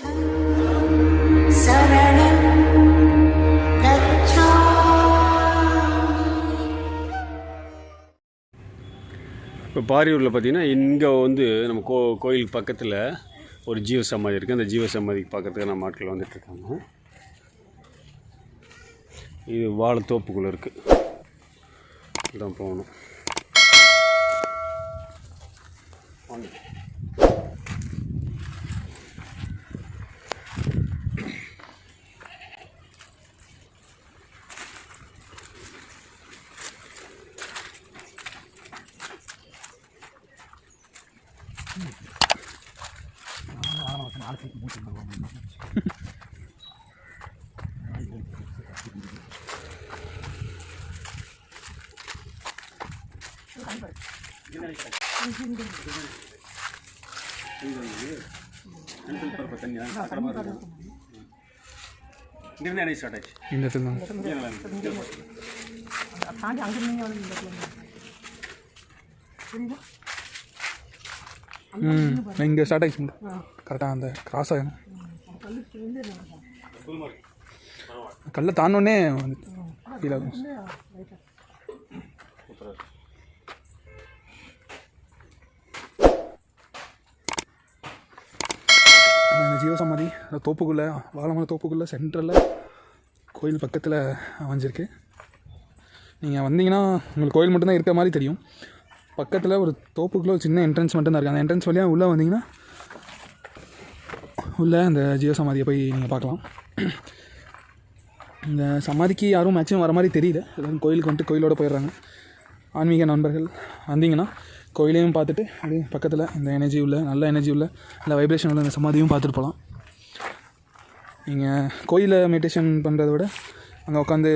இப்போ பாரியூரில் பார்த்திங்கன்னா இங்கே வந்து நம்ம கோ கோயிலுக்கு பக்கத்தில் ஒரு ஜீவ சமாதி இருக்குது. அந்த ஜீவ சமாதிக்கு பக்கத்துக்கு நம்ம ஆட்கள் வந்துட்டுருக்காங்க. இது வாழைத்தோப்புக்குள்ளே இருக்குது தான் போகணும். இங்கிருந்து என்ன ஸ்டார்ட் ஆச்சு இந்த இடத்துல தான் ம். இங்கே ஸ்டார்ட் ஆகிடுச்சுங்க கரெக்டாக அந்த கிராஸ் ஆகும் கல்லை தாண்டோடனே ஃபீல் ஆகும். இந்த ஜீவசமாதி அந்த தோப்புக்குள்ளே வாழமர தோப்புக்குள்ளே சென்ட்ரலில் கோயில் பக்கத்தில் அமைஞ்சிருக்கு. நீங்கள் வந்தீங்கன்னா உங்களுக்கு கோயில் மட்டும்தான் இருக்கிற மாதிரி தெரியும். பக்கத்தில் ஒரு தோப்புக்குள்ளே ஒரு சின்ன என்ட்ரன்ஸ் மட்டும்தான் இருக்குது அந்த என்ட்ரன்ஸ் வழியாக உள்ளே வந்தீங்கன்னா உள்ளே அந்த ஜீவசமாதியை போய் நீங்கள் பார்க்கலாம். இந்த சமாதிக்கு யாரும் மேக்ஸிமம் வர மாதிரி தெரியல. எல்லாரும் கோயிலுக்கு வந்துட்டு கோயிலோட போயிடுறாங்க. ஆன்மீக நண்பர்கள் வந்தீங்கன்னா கோயிலையும் பார்த்துட்டு அப்படியே பக்கத்தில் இந்த எனர்ஜி உள்ள நல்ல எனர்ஜி உள்ள நல்ல வைப்ரேஷன் உள்ள இந்த சமாதியும் பார்த்துட்டு போகலாம். நீங்கள் கோயிலில் மெடிடேஷன் பண்ணுறத விட அங்கே உட்காந்து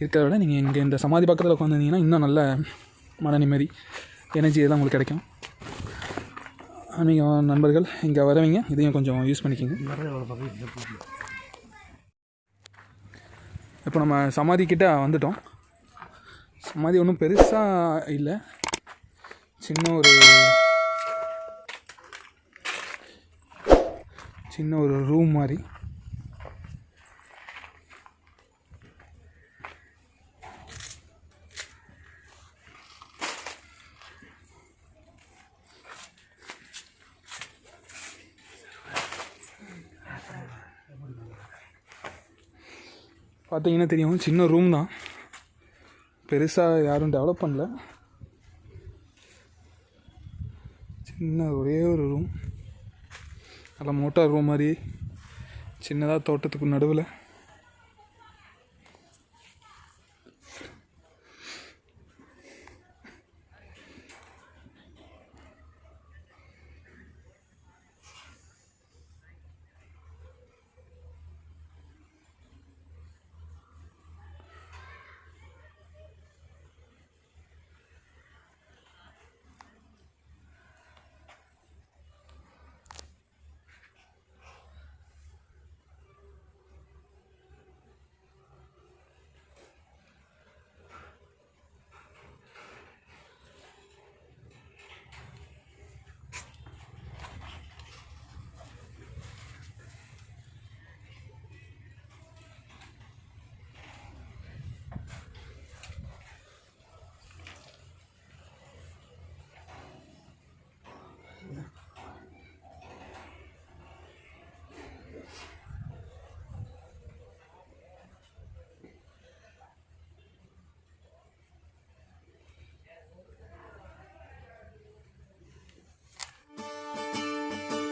இருக்கிறத விட நீங்கள் இங்கே இந்த சமாதி பக்கத்தில் உட்காந்துருந்தீங்கன்னா இன்னும் நல்ல மன நிம்மதி எனர்ஜி இதெல்லாம் உங்களுக்கு கிடைக்கும். நீங்கள் நண்பர்கள் இங்கே வரவங்க இதையும் கொஞ்சம் யூஸ் பண்ணிக்கோங்க. இப்போ நம்ம சமாதிக்கிட்ட வந்துட்டோம். சமாதி ஒன்றும் பெருசாக இல்லை. சின்ன ஒரு சின்ன ஒரு ரூம் மாதிரி. பார்த்தீங்கன்னா தெரியும் சின்ன ரூம் தான். பெருசாக யாரும் டெவலப் பண்ணல. சின்ன ஒரே ஒரு ரூம் நல்லா மோட்டார் ரூம் மாதிரி. சின்னதாக தோட்டத்துக்கு நடுவில்.